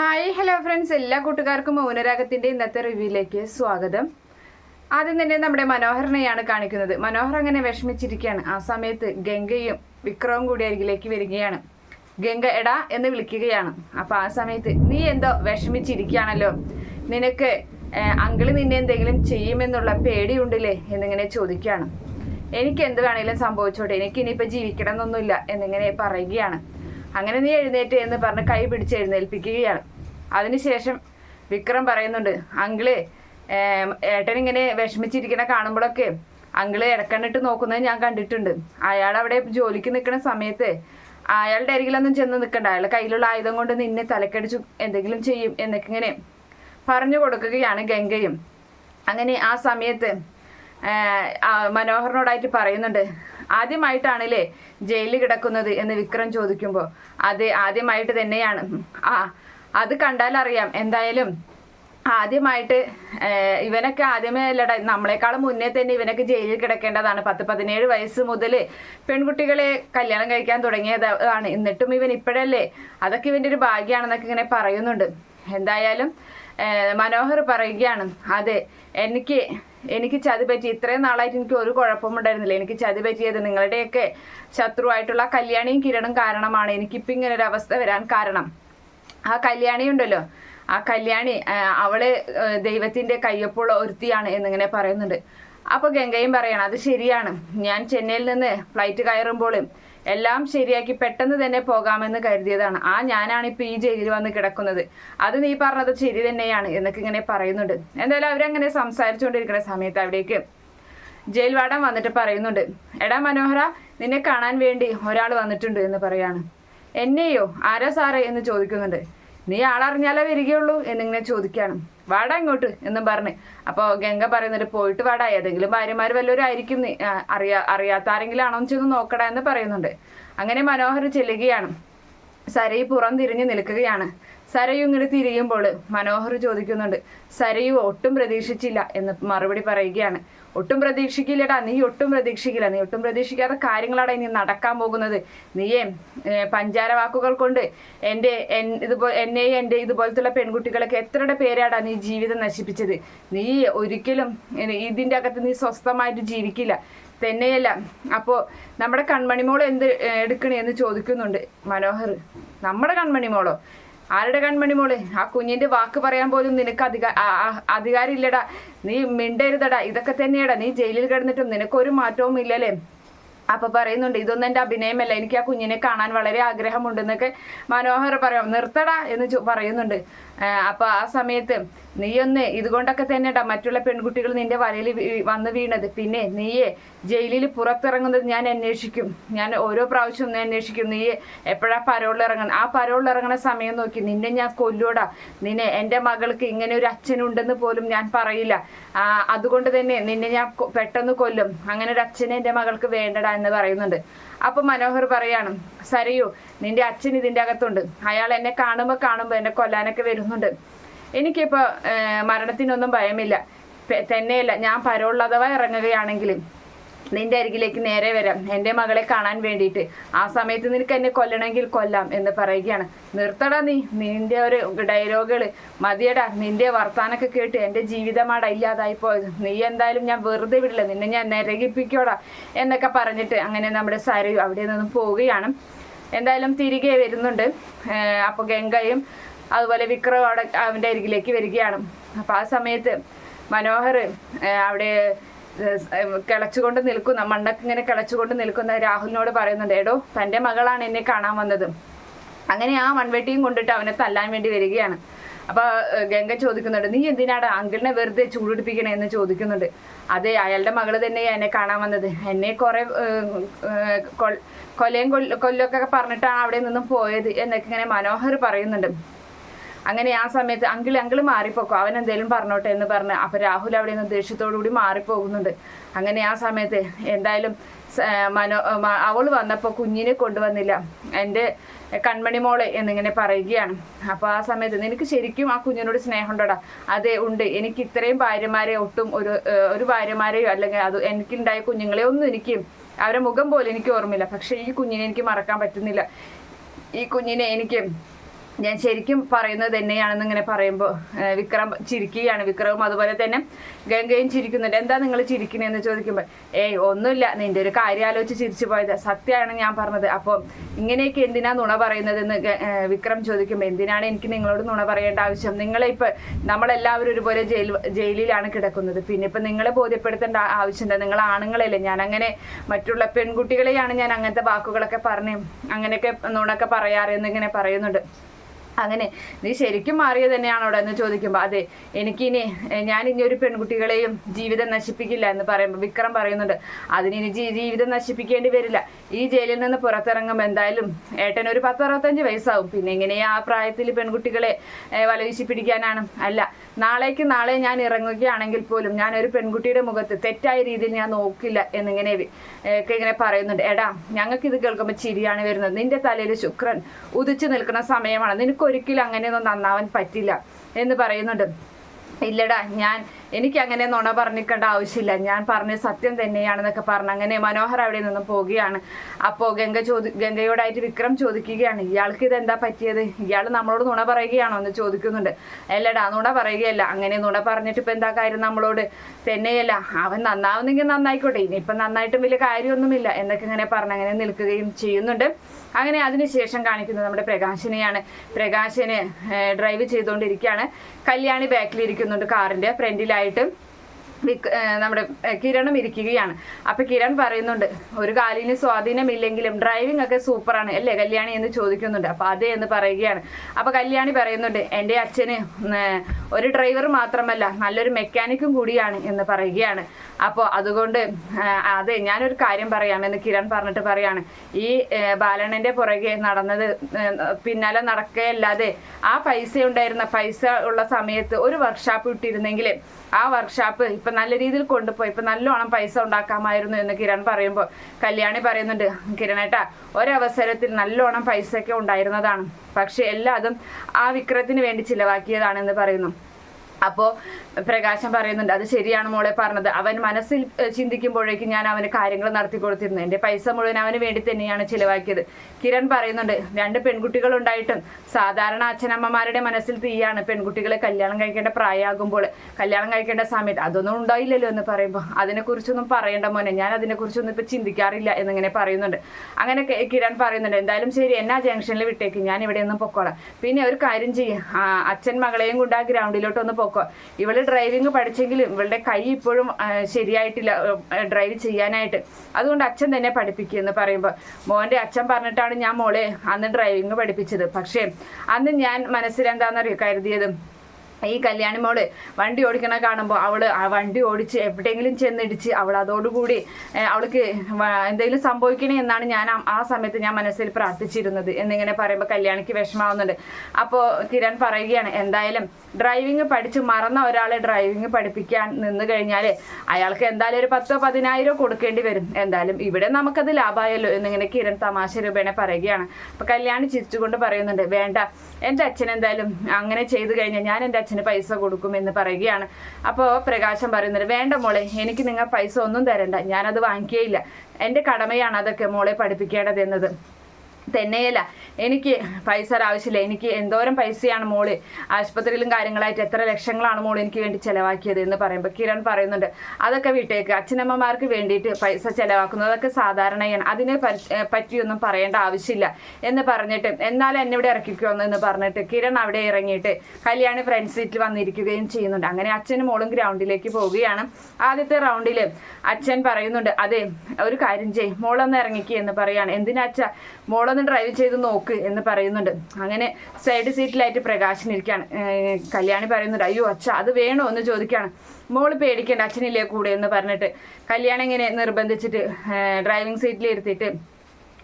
Hi hello friends എല്ലാ കൂട്ടുകാർക്കും മൗനരാഗത്തിന്റെ ഇന്നത്തെ റിവ്യൂയിലേക്ക് സ്വാഗതം. ആദ്യം തന്നെ നമ്മുടെ മനോഹരനെയാണ് കാണിക്കുന്നത്. മനോഹർ അങ്ങനെ വിഷമിച്ചിരിക്കുകയാണ്. ആ സമയത്ത് ഗംഗയും വിക്രവും കൂടി അരികിലേക്ക് വരികയാണ്. ഗംഗ എടാ എന്ന് വിളിക്കുകയാണ്. അപ്പോൾ ആ സമയത്ത് നീ എന്തോ വിഷമിച്ചിരിക്കുകയാണല്ലോ? നിനക്ക് അങ്കിൾ നിന്നെ എന്തെങ്കിലും ചെയ്യുമെന്നുള്ള പേടിയുണ്ടല്ലേ? എന്നിങ്ങനെ ചോദിക്കുകയാണ്. എനിക്ക് എന്ത് വേണേലും സംഭവിച്ചോട്ടെ. എനിക്ക് ഇനിയിപ്പോൾ ജീവിക്കണം എന്നൊന്നുമില്ല എന്നിങ്ങനെ പറയുകയാണ്. അങ്ങനെ നീ എഴുന്നേറ്റ് എന്ന് പറഞ്ഞ് കൈ പിടിച്ച് എഴുന്നേൽപ്പിക്കുകയാണ്. അതിനുശേഷം വിക്രം പറയുന്നുണ്ട് അങ്കിൾ ഏട്ടനിങ്ങനെ വിഷമിച്ചിരിക്കണ കാണുമ്പോഴൊക്കെ അങ്കിൾ ഇടക്കണ്ണിട്ട് നോക്കുന്നത് ഞാൻ കണ്ടിട്ടുണ്ട്. അയാൾ അവിടെ ജോലിക്ക് നിൽക്കുന്ന സമയത്ത് അയാളുടെ അരികിലൊന്നും ചെന്ന് നിൽക്കണ്ട. അയാളുടെ കയ്യിലുള്ള ആയുധം കൊണ്ട് നിന്നെ തലക്കടിച്ചു എന്തെങ്കിലും ചെയ്യും എന്നൊക്കെ ഇങ്ങനെ പറഞ്ഞു കൊടുക്കുകയാണ് ഗംഗയും. അങ്ങനെ ആ സമയത്ത് മനോഹരനോടായിട്ട് പറയുന്നുണ്ട് ആദ്യമായിട്ടാണല്ലേ ജയിലിൽ കിടക്കുന്നത്? എന്ന് വിക്രം ചോദിക്കുമ്പോൾ അത് ആദ്യമായിട്ട് തന്നെയാണ്. ആ അത് കണ്ടാൽ അറിയാം. എന്തായാലും ആദ്യമായിട്ട് ഇവനൊക്കെ ആദ്യമേ അല്ലട നമ്മളെക്കാളും മുന്നേ തന്നെ ഇവനൊക്കെ ജയിലിൽ കിടക്കേണ്ടതാണ്. പത്ത് പതിനേഴ് വയസ്സ് മുതൽ പെൺകുട്ടികളെ കല്യാണം കഴിക്കാൻ തുടങ്ങിയതാണ്. എന്നിട്ടും ഇവൻ ഇപ്പോഴല്ലേ? അതൊക്കെ ഇവന്റെ ഒരു ഭാഗ്യമാണെന്നൊക്കെ ഇങ്ങനെ പറയുന്നുണ്ട്. എന്തായാലും മനോഹർ പറയുകയാണ് അതെ എനിക്ക് എനിക്ക് ചതി പറ്റി ഇത്രയും നാളായിട്ട് എനിക്ക് ഒരു കുഴപ്പമുണ്ടായിരുന്നില്ല എനിക്ക് ചതി പറ്റിയത് നിങ്ങളുടെയൊക്കെ ശത്രുവായിട്ടുള്ള കല്യാണിയും കിരണും കാരണമാണ്. എനിക്കിപ്പോൾ ഇങ്ങനെ ഒരു അവസ്ഥ വരാൻ കാരണം. ആ കല്യാണി ഉണ്ടല്ലോ ആ കല്യാണി അവൾ ദൈവത്തിന്റെ കയ്യൊപ്പുള്ള ഒരുത്തിയാണ് എന്നിങ്ങനെ പറയുന്നുണ്ട്. അപ്പൊ ഗംഗയും പറയണം അത് ശരിയാണ്. ഞാൻ ചെന്നൈയിൽ നിന്ന് ഫ്ലൈറ്റ് കയറുമ്പോഴും എല്ലാം ശരിയാക്കി പെട്ടെന്ന് തന്നെ പോകാമെന്ന് കരുതിയതാണ്. ആ ഞാനാണ് ഇപ്പൊ ഈ ജയിലിൽ വന്ന് കിടക്കുന്നത്. അത് നീ പറഞ്ഞത് ശരി തന്നെയാണ് എന്നൊക്കെ ഇങ്ങനെ പറയുന്നുണ്ട്. എന്തായാലും അവരങ്ങനെ സംസാരിച്ചുകൊണ്ടിരിക്കുന്ന സമയത്ത് അവിടേക്ക് ജയിൽ വാർഡൻ വന്നിട്ട് പറയുന്നുണ്ട് എടാ മനോഹര നിന്നെ കാണാൻ വേണ്ടി ഒരാൾ വന്നിട്ടുണ്ട് എന്ന് പറയാണ്. എന്നെയോ ആരാ സാറേ എന്ന് ചോദിക്കുന്നുണ്ട്. നീ ആളറിഞ്ഞാലേ വരികയുള്ളൂ എന്നിങ്ങനെ ചോദിക്കാണ്. വാടാ ഇങ്ങോട്ട് എന്നും പറഞ്ഞ്. അപ്പോൾ ഗംഗ പറയുന്നുണ്ട് പോയിട്ട് വാടാ ഏതെങ്കിലും ഭാര്യമാർ വല്ലവരും ആയിരിക്കും അറിയാ അറിയാത്ത ആരെങ്കിലും ആണോ എന്ന് ചെന്ന് നോക്കടാ എന്ന് പറയുന്നുണ്ട്. അങ്ങനെ മനോഹർ ചെല്ലുകയാണ്. സരയി പുറം തിരിഞ്ഞ് നിൽക്കുകയാണ്. സരയു ഇങ്ങനെ തിരിയുമ്പോൾ മനോഹർ ചോദിക്കുന്നുണ്ട് സരയു ഒട്ടും പ്രതീക്ഷിച്ചില്ല എന്ന് മറുപടി പറയുകയാണ്. ഒട്ടും പ്രതീക്ഷിക്കില്ലടാ നീ ഒട്ടും പ്രതീക്ഷിക്കില്ല. നീ ഒട്ടും പ്രതീക്ഷിക്കാത്ത കാര്യങ്ങളാണ് ഇനി നടക്കാൻ പോകുന്നത്. നീയേ പഞ്ചാര വാക്കുകൾ കൊണ്ട് എന്റെ എൻ- ഇതുപോലെ എന്നെയും എന്റെ ഇതുപോലത്തുള്ള പെൺകുട്ടികളൊക്കെ എത്രയുടെ പേരാടാ നീ ജീവിതം നശിപ്പിച്ചത്? നീ ഒരിക്കലും ഇതിന്റെ അകത്ത് നീ സ്വസ്ഥമായിട്ട് ജീവിക്കില്ല. തന്നെയല്ല അപ്പോൾ നമ്മുടെ കൺമണിമോൾ എന്ത് എടുക്കണേ എന്ന് ചോദിക്കുന്നുണ്ട് മനോഹർ. നമ്മുടെ കൺമണിമോളോ? ആരുടെ കൺമണി മോളെ? ആ കുഞ്ഞിന്റെ വാക്ക് പറയാൻ പോലും നിനക്ക് അധികാ അധികാരം ഇല്ലടാ നീ മിണ്ടരുതടാ. ഇതൊക്കെ തന്നെയാടാ. നീ ജയിലിൽ കിടന്നിട്ടും നിനക്കൊരു മാറ്റവും ഇല്ലല്ലേ അപ്പൊ പറയുന്നുണ്ട് ഇതൊന്നും എന്റെ അഭിനയമല്ല. എനിക്ക് ആ കുഞ്ഞിനെ കാണാൻ വളരെ ആഗ്രഹമുണ്ടെന്നൊക്കെ മനോഹർ പറയാം. നിർത്തടാ എന്ന് പറയുന്നുണ്ട്. അപ്പൊ ആ സമയത്ത് നീയൊന്ന് ഇതുകൊണ്ടൊക്കെ തന്നെടാ. മറ്റുള്ള പെൺകുട്ടികൾ നിന്റെ വലയിൽ വന്ന് വീണത്. പിന്നെ നീയെ ജയിലിൽ പുറത്തിറങ്ങുന്നത് ഞാൻ അന്വേഷിക്കും. ഞാൻ ഓരോ പ്രാവശ്യം അന്വേഷിക്കും. നീ എപ്പോഴാ പരോളിൽ ഇറങ്ങണം ആ പരോളിൽ ഇറങ്ങുന്ന സമയം നോക്കി നിന്നെ ഞാൻ കൊല്ലൂടാ നിന്നെ എന്റെ മകൾക്ക് ഇങ്ങനെ ഒരു അച്ഛനുണ്ടെന്ന് പോലും ഞാൻ പറയില്ല. അതുകൊണ്ട് തന്നെ നിന്നെ ഞാൻ പെട്ടെന്ന് കൊല്ലും. അങ്ങനെ ഒരു അച്ഛനെ എന്റെ മകൾക്ക് വേണ്ടടാ. എന്ന് പറയുന്നുണ്ട്. അപ്പൊ മനോഹർ പറയാണ് സരയു നിന്റെ അച്ഛൻ ഇതിന്റെ അകത്തുണ്ട്. അയാൾ എന്നെ കാണുമ്പോൾ കാണുമ്പോൾ എന്നെ കൊല്ലാനൊക്കെ വരുന്നുണ്ട്. എനിക്കിപ്പോൾ മരണത്തിനൊന്നും ഭയമില്ല. തന്നെയല്ല ഞാൻ പരോളിൽ അഥവാ ഇറങ്ങുകയാണെങ്കിലും നിന്റെ അരികിലേക്ക് നേരെ വരാം. എന്റെ മകളെ കാണാൻ വേണ്ടിയിട്ട്. ആ സമയത്ത് നിനക്ക് എന്നെ കൊല്ലണമെങ്കിൽ കൊല്ലാം എന്ന് പറയുകയാണ്. നിർത്തടാ നീ. നിന്റെ ഒരു ഡയലോഗുകൾ മതിയടാ. നിന്റെ വർത്താനൊക്കെ കേട്ട് എന്റെ ജീവിതമാടാ ഇല്ലാതായി പോയത്. നീ എന്തായാലും ഞാൻ വെറുതെ വിടില്ല. നിന്നെ ഞാൻ നരകിപ്പിക്കോടാ എന്നൊക്കെ പറഞ്ഞിട്ട് അങ്ങനെ നമ്മുടെ സാരി അവിടെ നിന്നും പോവുകയാണ്. എന്തായാലും തിരികെ വരുന്നുണ്ട്. അപ്പോൾ ഗംഗയും അതുപോലെ വിക്രം അവിടെ അവന്റെ അരികിലേക്ക് വരികയാണ്. അപ്പോൾ ആ സമയത്ത് മനോഹർ അവിടെ കിളച്ചുകൊണ്ട് നിൽക്കുന്ന മണ്ണൊക്കെ ഇങ്ങനെ കിളച്ചുകൊണ്ട് നിൽക്കുന്ന രാഹുലിനോട് പറയുന്നുണ്ട് എടോ തന്റെ മകളാണ് എന്നെ കാണാൻ വന്നത്. അങ്ങനെ ആ മൺവെട്ടിയും കൊണ്ടിട്ട് അവനെ തല്ലാൻ വേണ്ടി വരികയാണ്. അപ്പൊ ഗംഗ ചോദിക്കുന്നുണ്ട് നീ എന്തിനാണ് അങ്കിളിനെ വെറുതെ ചൂടുപിടിപ്പിക്കണേ? എന്ന് ചോദിക്കുന്നുണ്ട്. അതെ അയാളുടെ മകൾ തന്നെയാ എന്നെ കാണാൻ വന്നത്. എന്നെ കുറെ കൊലയും കൊല്ലൊക്കെ പറഞ്ഞിട്ടാണ് അവിടെ നിന്നും പോയത് എന്നൊക്കെ ഇങ്ങനെ മനോഹർ പറയുന്നുണ്ട്. അങ്ങനെ ആ സമയത്ത് അങ്കിൾ അങ്കിൾ മാറിപ്പോക്കോ. അവൻ എന്തേലും പറഞ്ഞോട്ടെ എന്ന് പറഞ്ഞ്. അപ്പൊ രാഹുൽ അവിടെ നിന്ന് ദേഷ്യത്തോടു കൂടി മാറിപ്പോകുന്നുണ്ട്. അങ്ങനെ ആ സമയത്ത് എന്തായാലും മനോ അവൾ വന്നപ്പോൾ കുഞ്ഞിനെ കൊണ്ടുവന്നില്ല. എന്റെ കൺമണി മോളെ എന്നിങ്ങനെ പറയുകയാണ്. അപ്പോൾ ആ സമയത്ത് നിനക്ക് ശരിക്കും ആ കുഞ്ഞിനോട് സ്നേഹമുണ്ടോടാ? അതെ ഉണ്ട്. എനിക്ക് ഇത്രയും ഭാര്യമാരെ ഒട്ടും ഒരു ഒരു ഭാര്യമാരെയോ അല്ലെങ്കിൽ അത് എനിക്കുണ്ടായ കുഞ്ഞുങ്ങളെ ഒന്നും എനിക്ക് അവരുടെ മുഖം പോലും എനിക്ക് ഓർമ്മയില്ല. പക്ഷേ ഈ കുഞ്ഞിനെ എനിക്ക് മറക്കാൻ പറ്റുന്നില്ല. ഈ കുഞ്ഞിനെ എനിക്ക് ഞാൻ ശരിക്കും പറയുന്നത് തന്നെയാണെന്ന് ഇങ്ങനെ പറയുമ്പോൾ വിക്രം ചിരിക്കുകയാണ്. വിക്രവും അതുപോലെ തന്നെ ഗംഗയും ചിരിക്കുന്നുണ്ട്. എന്താ നിങ്ങൾ ചിരിക്കുന്നതെന്ന് ചോദിക്കുമ്പോൾ ഏയ് ഒന്നുമില്ല. നിന്റെ ഒരു കാര്യം ആലോചിച്ച് ചിരിച്ചു പോയത്. സത്യമാണ് ഞാൻ പറഞ്ഞത്. അപ്പോൾ ഇങ്ങനെയൊക്കെ എന്തിനാ നുണ പറയുന്നതെന്ന് വിക്രം ചോദിക്കുമ്പോൾ എന്തിനാണ് എനിക്ക് നിങ്ങളോട് നുണ പറയേണ്ട ആവശ്യം? നിങ്ങളെ ഇപ്പം നമ്മളെല്ലാവരും ഒരുപോലെ ജയിൽ ജയിലിലാണ് കിടക്കുന്നത്. പിന്നെ ഇപ്പം നിങ്ങളെ ബോധ്യപ്പെടുത്തേണ്ട ആവശ്യമില്ല നിങ്ങൾ ആണുങ്ങളല്ലേ? ഞാൻ അങ്ങനെ മറ്റുള്ള പെൺകുട്ടികളെയാണ് ഞാൻ അങ്ങനത്തെ വാക്കുകളൊക്കെ പറഞ്ഞ് അങ്ങനെയൊക്കെ നുണൊക്കെ പറയാറ് എന്നിങ്ങനെ പറയുന്നുണ്ട്. അങ്ങനെ നീ ശരിക്കും മാറിയത് തന്നെയാണോ അവിടെ എന്ന് ചോദിക്കുമ്പോൾ അതെ എനിക്കിനി ഞാൻ ഇനി ഒരു പെൺകുട്ടികളെയും ജീവിതം നശിപ്പിക്കില്ല എന്ന് പറയുമ്പോൾ വിക്രം പറയുന്നുണ്ട്. അതിനി ജീവിതം നശിപ്പിക്കേണ്ടി വരില്ല. ഈ ജയിലിൽ നിന്ന് പുറത്തിറങ്ങുമ്പോൾ എന്തായാലും ഏട്ടൻ ഒരു പത്ത് അറുപത്തഞ്ച് വയസ്സാവും. പിന്നെ എങ്ങനെയാ ആ പ്രായത്തിൽ പെൺകുട്ടികളെ വലവീശി പിടിക്കാനാണ് അല്ല നാളേക്ക് നാളെ ഞാൻ ഇറങ്ങുകയാണെങ്കിൽ പോലും ഞാൻ ഒരു പെൺകുട്ടിയുടെ മുഖത്ത് തെറ്റായ രീതിയിൽ ഞാൻ നോക്കില്ല എന്നിങ്ങനെ ഒക്കെ ഇങ്ങനെ പറയുന്നുണ്ട്. എടാ ഞങ്ങൾക്ക് ഇത് കേൾക്കുമ്പോൾ ചിരിയാണ് വരുന്നത്. നിന്റെ തലയിൽ ശുക്രൻ ഉദിച്ചു നിൽക്കുന്ന സമയമാണ്. നിനക്ക് ഒരിക്കലും അങ്ങനെയൊന്നും നന്നാവാൻ പറ്റില്ല എന്ന് പറയുന്നുണ്ട്. ഇല്ലടാ ഞാൻ എനിക്ക് അങ്ങനെ നുണ പറഞ്ഞിക്കേണ്ട ആവശ്യമില്ല. ഞാൻ പറഞ്ഞ സത്യം തന്നെയാണെന്നൊക്കെ പറഞ്ഞു. അങ്ങനെ മനോഹർ അവിടെ നിന്നും പോവുകയാണ്. അപ്പോൾ ഗംഗ ചോദി ഗംഗയോടായിട്ട് വിക്രം ചോദിക്കുകയാണ്. ഇയാൾക്ക് ഇതെന്താ പറ്റിയത്? ഇയാൾ നമ്മളോട് നുണ പറയുകയാണോ? എന്ന് ചോദിക്കുന്നുണ്ട്. അല്ലടാ നുണ പറയുകയല്ല. അങ്ങനെ നുണ പറഞ്ഞിട്ട് ഇപ്പം എന്താ കാര്യം നമ്മളോട്? തന്നെയല്ല. അവൻ നന്നാവുന്നെങ്കിൽ നന്നായിക്കോട്ടെ. ഇനിയിപ്പം നന്നായിട്ടും വലിയ കാര്യമൊന്നുമില്ല. എന്നൊക്കെ ഇങ്ങനെ പറഞ്ഞ് അങ്ങനെ നിൽക്കുകയും ചെയ്യുന്നുണ്ട്. അങ്ങനെ അതിനുശേഷം കാണിക്കുന്നത് നമ്മുടെ പ്രകാശിനെയാണ്. പ്രകാശിനെ ഡ്രൈവ് ചെയ്തുകൊണ്ടിരിക്കുകയാണ്. കല്യാണി ബാക്കിലിരിക്കുന്നുണ്ട് കാറിന്റെ കാറിന്റെ ഏഹ് നമ്മുടെ കിരണും ഇരിക്കുകയാണ്. അപ്പൊ കിരൺ പറയുന്നുണ്ട് ഒരു കാലിന് സ്വാധീനമില്ലെങ്കിലും ഡ്രൈവിംഗ് ഒക്കെ സൂപ്പറാണ് അല്ലേ കല്യാണി? എന്ന് ചോദിക്കുന്നുണ്ട്. അപ്പൊ അതെ എന്ന് പറയുകയാണ്. അപ്പൊ കല്യാണി പറയുന്നുണ്ട് എന്റെ അച്ഛന് ഒരു ഡ്രൈവർ മാത്രമല്ല നല്ലൊരു മെക്കാനിക്കും കൂടിയാണ് എന്ന് പറയുകയാണ്. അപ്പോൾ അതുകൊണ്ട് അതെ ഞാനൊരു കാര്യം പറയാം എന്ന് കിരൺ പറഞ്ഞിട്ട് പറയാണ്. ഈ ബാലണന്റെ പുറകെ നടന്നത് പിന്നാലെ നടക്കുകയല്ലാതെ ആ പൈസ ഉണ്ടായിരുന്ന പൈസ ഉള്ള സമയത്ത് ഒരു വർക്ക്ഷോപ്പ് ഇട്ടിരുന്നെങ്കിൽ ആ വർക്ക്ഷോപ്പ് ഇപ്പൊ നല്ല രീതിയിൽ കൊണ്ടുപോയി. ഇപ്പൊ നല്ലോണം പൈസ ഉണ്ടാക്കാമായിരുന്നു എന്ന് കിരൺ പറയുമ്പോൾ കല്യാണി പറയുന്നുണ്ട്. കിരണേട്ടാ ഒരവസരത്തിൽ നല്ലോണം പൈസയൊക്കെ ഉണ്ടായിരുന്നതാണ്. പക്ഷെ എല്ലാതും ആ വിക്രത്തിന് വേണ്ടി ചിലവാക്കിയതാണെന്ന് പറയുന്നു. അപ്പോൾ പ്രകാശം പറയുന്നുണ്ട് അത് ശരിയാണ് മോളെ പറഞ്ഞത്. അവൻ മനസ്സിൽ ചിന്തിക്കുമ്പോഴേക്കും ഞാൻ അവന് കാര്യങ്ങൾ നടത്തി കൊടുത്തിരുന്നു. എന്റെ പൈസ മുഴുവൻ അവന് വേണ്ടി തന്നെയാണ് ചിലവാക്കിയത്. കിരൺ പറയുന്നുണ്ട് രണ്ട് പെൺകുട്ടികൾ ഉണ്ടായിട്ടും സാധാരണ അച്ഛനമ്മമാരുടെ മനസ്സിൽ തീയാണ് പെൺകുട്ടികളെ കല്യാണം കഴിക്കേണ്ട പ്രായമാകുമ്പോൾ കല്യാണം കഴിക്കേണ്ട സമയത്ത്. അതൊന്നും ഉണ്ടായില്ലല്ലോ എന്ന് പറയുമ്പോൾ അതിനെക്കുറിച്ചൊന്നും പറയേണ്ട മോനെ. ഞാൻ അതിനെക്കുറിച്ചൊന്നും ഇപ്പൊ ചിന്തിക്കാറില്ല എന്നിങ്ങനെ പറയുന്നുണ്ട്. അങ്ങനെ കിരൺ പറയുന്നുണ്ട് എന്തായാലും ശരി എന്നാ ജംഗ്ഷനിൽ വിട്ടേക്ക്. ഞാൻ ഇവിടെ ഒന്നും പൊക്കോളാം. പിന്നെ ഒരു കാര്യം ചെയ്യും. അച്ഛൻ മകളെയും കൊണ്ട് ആ ഗ്രൗണ്ടിലോട്ട് ഒന്ന് പൊക്കോ ഇവൾ ഡ്രൈവിംഗ് പഠിച്ചെങ്കിലും ഇവളുടെ കൈ ഇപ്പോഴും ശരിയായിട്ടില്ല ഡ്രൈവ് ചെയ്യാനായിട്ട്. അതുകൊണ്ട് അച്ഛൻ തന്നെ പഠിപ്പിക്കുക എന്ന് പറയുമ്പോൾ മോന്റെ അച്ഛൻ പറഞ്ഞിട്ടാണ് ഞാൻ മോളെ അന്ന് ഡ്രൈവിംഗ് പഠിപ്പിച്ചത്. പക്ഷേ അന്ന് ഞാൻ മനസ്സിൽ എന്താണെന്നറിയോ കരുതിയത്? ഈ കല്യാണി മോൾ വണ്ടി ഓടിക്കണ കാണുമ്പോൾ അവൾ ആ വണ്ടി ഓടിച്ച് എവിടെയെങ്കിലും ചെന്നിടിച്ച് അവൾ അതോടുകൂടി അവൾക്ക് എന്തെങ്കിലും സംഭവിക്കണേ എന്നാണ് ഞാൻ ആ- ആ സമയത്ത് ഞാൻ മനസ്സിൽ പ്രാർത്ഥിച്ചിരുന്നത്. എന്നിങ്ങനെ പറയുമ്പോൾ കല്യാണിക്ക് വിഷമാവുന്നുണ്ട്. അപ്പോൾ കിരൺ പറയുകയാണ് എന്തായാലും ഡ്രൈവിംഗ് പഠിച്ച് മറന്ന ഒരാളെ ഡ്രൈവിംഗ് പഠിപ്പിക്കാൻ നിന്ന് കഴിഞ്ഞാൽ അയാൾക്ക് എന്തായാലും ഒരു പത്തോ പതിനായിരോ കൊടുക്കേണ്ടി വരും. എന്തായാലും ഇവിടെ നമുക്കത് ലാഭമായല്ലോ എന്നിങ്ങനെ കിരൺ തമാശ രൂപേണ പറയുകയാണ്. അപ്പോൾ കല്യാണി ചിരിച്ചുകൊണ്ട് പറയുന്നുണ്ട് വേണ്ട എന്റെ അച്ഛൻ എന്തായാലും അങ്ങനെ ചെയ്തു കഴിഞ്ഞാൽ ഞാൻ എന്റെ അച്ഛന് പൈസ കൊടുക്കും എന്ന് പറയുകയാണ്. അപ്പോൾ പ്രകാശം പറയുന്നത് വേണ്ട മോളെ എനിക്ക് നിങ്ങൾ പൈസ ഒന്നും തരണ്ട. ഞാനത് വാങ്ങിക്കേയില്ല എന്റെ കടമയാണ് അതൊക്കെ മോളെ പഠിപ്പിക്കേണ്ടത് എന്നത്. തന്നെയല്ല. എനിക്ക് പൈസ ആവശ്യമില്ല. എനിക്ക് എന്തോരം പൈസയാണ് മോൾ. ആശുപത്രിയിലും കാര്യങ്ങളായിട്ട് എത്ര ലക്ഷങ്ങളാണ് മോൾ എനിക്ക് വേണ്ടി ചിലവാക്കിയത് എന്ന് പറയുമ്പോൾ കിരൺ പറയുന്നുണ്ട്. അതൊക്കെ വീട്ടേക്ക്. അച്ഛനമ്മമാർക്ക് വേണ്ടിയിട്ട് പൈസ ചെലവാക്കുന്നതൊക്കെ സാധാരണയാണ്. അതിനെ പറ്റിയൊന്നും പറയേണ്ട ആവശ്യമില്ല എന്ന് പറഞ്ഞിട്ട് എന്നാലും എന്നെ ഇവിടെ ഇറക്കിക്കുമെന്ന് എന്ന് പറഞ്ഞിട്ട് കിരൺ അവിടെ ഇറങ്ങിയിട്ട് കല്യാണി ഫ്രണ്ട് സീറ്റിൽ വന്നിരിക്കുകയും ചെയ്യുന്നുണ്ട്. അങ്ങനെ അച്ഛനും മോളും ഗ്രൗണ്ടിലേക്ക് പോവുകയാണ്. ആദ്യത്തെ റൗണ്ടിൽ അച്ഛൻ പറയുന്നുണ്ട് അതെ ഒരു കാര്യം ചെയ് മോളൊന്ന് ഇറങ്ങിക്കുക എന്ന് പറയാണ്. എന്തിനാ മോളൊന്ന് ഡ്രൈവ് ചെയ്ത് നോക്ക് എന്ന് പറയുന്നുണ്ട്. അങ്ങനെ സൈഡ് സീറ്റിലായിട്ട് പ്രകാശൻ ഇരിക്കുകയാണ് കല്യാണി പറയുന്നുണ്ട് അയ്യോ അച്ഛ അത് വേണോ? എന്ന് ചോദിക്കുകയാണ് മോൾ പേടിക്കേണ്ട അച്ഛനില്ലേ കൂടെ? എന്ന് പറഞ്ഞിട്ട് കല്യാണം ഇങ്ങനെ നിർബന്ധിച്ചിട്ട് ഡ്രൈവിംഗ് സീറ്റിൽ ഇരുത്തിയിട്ട്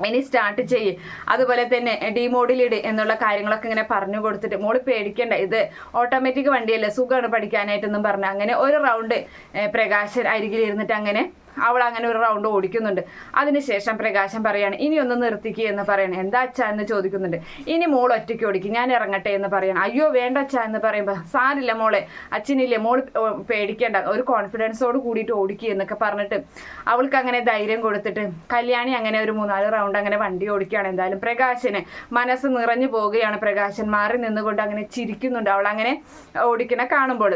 ഇനി സ്റ്റാർട്ട് ചെയ്യ്. അതുപോലെ തന്നെ ഡിമോഡിലിട് എന്നുള്ള കാര്യങ്ങളൊക്കെ ഇങ്ങനെ പറഞ്ഞു കൊടുത്തിട്ട് മോൾ പേടിക്കേണ്ട ഇത് ഓട്ടോമാറ്റിക് വണ്ടിയല്ലേ സുഖമാണ് പഠിക്കാനായിട്ടെന്നും പറഞ്ഞു. അങ്ങനെ ഒരു റൗണ്ട് പ്രകാശൻ അരികിലിരുന്നിട്ട് അങ്ങനെ അവൾ അങ്ങനെ ഒരു റൗണ്ട് ഓടിക്കുന്നുണ്ട്. അതിനുശേഷം പ്രകാശം പറയാണ് ഇനി ഒന്ന് നിർത്തിക്കുക എന്ന് പറയണം. എന്താ അച്ഛാ എന്ന് ചോദിക്കുന്നുണ്ട്. ഇനി മോൾ ഒറ്റയ്ക്ക് ഓടിക്കും. ഞാൻ ഇറങ്ങട്ടെ എന്ന് പറയണം. അയ്യോ വേണ്ട അച്ഛാ എന്ന് പറയുമ്പോൾ സാരില്ല മോളെ അച്ഛനില്ലേ മോൾ പേടിക്കേണ്ട. ഒരു കോൺഫിഡൻസോട് കൂടിയിട്ട് ഓടിക്കുക എന്നൊക്കെ പറഞ്ഞിട്ട് അവൾക്ക് അങ്ങനെ ധൈര്യം കൊടുത്തിട്ട് കല്യാണി അങ്ങനെ ഒരു മൂന്നാൽ റൗണ്ട് അങ്ങനെ വണ്ടി ഓടിക്കുകയാണ് എന്തായാലും. പ്രകാശന് മനസ്സ് നിറഞ്ഞു പോവുകയാണ്. പ്രകാശൻ മാറി നിന്നുകൊണ്ട് അങ്ങനെ ചിരിക്കുന്നുണ്ട്. അവൾ അങ്ങനെ ഓടിക്കണ കാണുമ്പോൾ.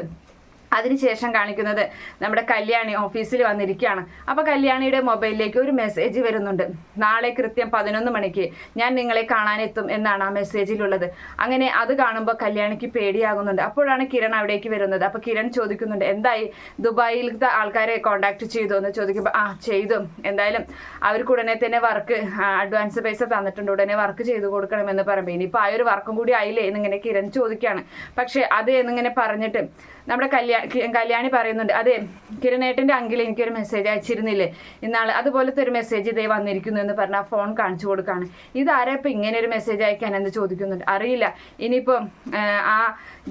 അതിനുശേഷം കാണിക്കുന്നത് നമ്മുടെ കല്യാണി ഓഫീസിൽ വന്നിരിക്കുകയാണ്. അപ്പോൾ കല്യാണിയുടെ മൊബൈലിലേക്ക് ഒരു മെസ്സേജ് വരുന്നുണ്ട്. നാളെ കൃത്യം പതിനൊന്ന് മണിക്ക് ഞാൻ നിങ്ങളെ കാണാനെത്തും എന്നാണ് ആ മെസ്സേജിലുള്ളത് അങ്ങനെ അത് കാണുമ്പോൾ കല്യാണിക്ക് പേടിയാകുന്നുണ്ട്. അപ്പോഴാണ് കിരൺ അവിടേക്ക് വരുന്നത്. അപ്പോൾ കിരൺ ചോദിക്കുന്നുണ്ട് എന്തായി? ദുബായിലത്തെ ആൾക്കാരെ കോണ്ടാക്ട് ചെയ്തു? എന്ന് ചോദിക്കുമ്പോൾ ആ ചെയ്തു. എന്തായാലും അവർക്ക് ഉടനെ തന്നെ വർക്ക് അഡ്വാൻസ് പൈസ തന്നിട്ടുണ്ട്. ഉടനെ വർക്ക് ചെയ്തു കൊടുക്കണമെന്ന് പറയുമ്പോൾ ഇനിയിപ്പോൾ ആ ഒരു വർക്കും കൂടി ആയില്ലേ? എന്നിങ്ങനെ കിരൺ ചോദിക്കുകയാണ്. പക്ഷേ അത് എന്നിങ്ങനെ പറഞ്ഞിട്ട് നമ്മുടെ കല്യാണി കല്യാണി പറയുന്നുണ്ട് അതെ കിരണേട്ടന്റെ അങ്കിൾ എനിക്കൊരു മെസ്സേജ് അയച്ചിരുന്നില്ലേ? ഇന്നാൾ അതുപോലത്തെ ഒരു മെസ്സേജ് ഇതേ വന്നിരിക്കുന്നു എന്ന് പറഞ്ഞാൽ ഫോൺ കാണിച്ചു കൊടുക്കുകയാണ് ഇതാരാ ഇപ്പം ഇങ്ങനെ ഒരു മെസ്സേജ് അയക്കാൻ എന്ന് ചോദിക്കുന്നുണ്ട്. അറിയില്ല. ഇനിയിപ്പം ആ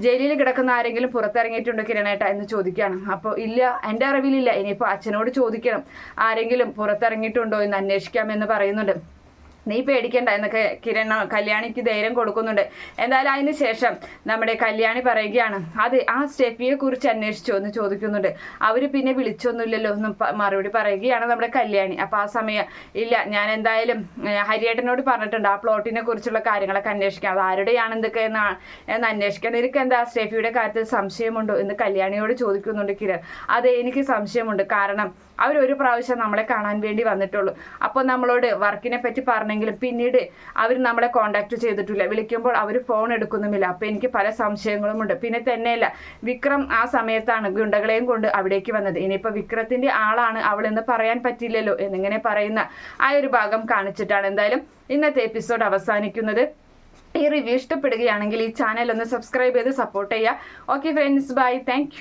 ജയിലിൽ കിടക്കുന്ന ആരെങ്കിലും പുറത്തിറങ്ങിയിട്ടുണ്ടോ കിരണേട്ട എന്ന് ചോദിക്കുകയാണ് അപ്പോൾ ഇല്ല എന്റെ അറിവിലില്ല. ഇനിയിപ്പോൾ അച്ഛനോട് ചോദിക്കണം. ആരെങ്കിലും പുറത്തിറങ്ങിയിട്ടുണ്ടോ എന്ന് അന്വേഷിക്കാമെന്ന് പറയുന്നുണ്ട്. നീ പേടിക്കണ്ട എന്നൊക്കെ കിരൺ കല്യാണിക്ക് ധൈര്യം കൊടുക്കുന്നുണ്ട്. എന്തായാലും അതിന് ശേഷം നമ്മുടെ കല്യാണി പറയുകയാണ് അത് ആ സ്റ്റെഫിയെ കുറിച്ച് അന്വേഷിച്ചോ? എന്ന് ചോദിക്കുന്നുണ്ട്. അവർ പിന്നെ വിളിച്ചൊന്നുമില്ലല്ലോ എന്ന് മറുപടി പറയുകയാണ് നമ്മുടെ കല്യാണി. അപ്പോൾ ആ സമയം ഇല്ല. ഞാൻ എന്തായാലും ഹരിയേട്ടനോട് പറഞ്ഞിട്ടുണ്ട് ആ പ്ലോട്ടിനെ കുറിച്ചുള്ള കാര്യങ്ങളൊക്കെ അന്വേഷിക്കാം. അത് ആരുടെയാണ് എന്തൊക്കെ എന്നാണ് ആ- എന്ന് അന്വേഷിക്കാൻ എനിക്ക് എന്താ സ്റ്റെഫിയുടെ കാര്യത്തിൽ സംശയമുണ്ടോ എന്ന് കല്യാണിയോട് ചോദിക്കുന്നുണ്ട് കിരൺ. അതെ എനിക്ക് സംശയമുണ്ട്. കാരണം അവർ ഒരു പ്രാവശ്യം നമ്മളെ കാണാൻ വേണ്ടി വന്നിട്ടുള്ളൂ. അപ്പോൾ നമ്മളോട് വർക്കിനെ പറ്റി പറഞ്ഞെങ്കിലും പിന്നീട് അവർ നമ്മളെ കോണ്ടാക്ട് ചെയ്തിട്ടില്ല. വിളിക്കുമ്പോൾ അവർ ഫോൺ എടുക്കുന്നുമില്ല. അപ്പോൾ എനിക്ക് പല സംശയങ്ങളും ഉണ്ട്. പിന്നെ തന്നെയല്ല വിക്രം ആ സമയത്താണ് ഗുണ്ടകളെയും കൊണ്ട് അവിടേക്ക് വന്നത്. ഇനിയിപ്പോൾ വിക്രത്തിന്റെ ആളാണ് അവളെന്ന് പറയാൻ പറ്റില്ലല്ലോ എന്നിങ്ങനെ പറയുന്ന ആ ഒരു ഭാഗം കാണിച്ചിട്ടാണ് എന്തായാലും ഇന്നത്തെ എപ്പിസോഡ് അവസാനിക്കുന്നത്. ഈ റിവ്യൂ ഇഷ്ടപ്പെടുകയാണെങ്കിൽ ഈ ചാനൽ ഒന്ന് സബ്സ്ക്രൈബ് ചെയ്ത് സപ്പോർട്ട് ചെയ്യുക. Okay friends bye thank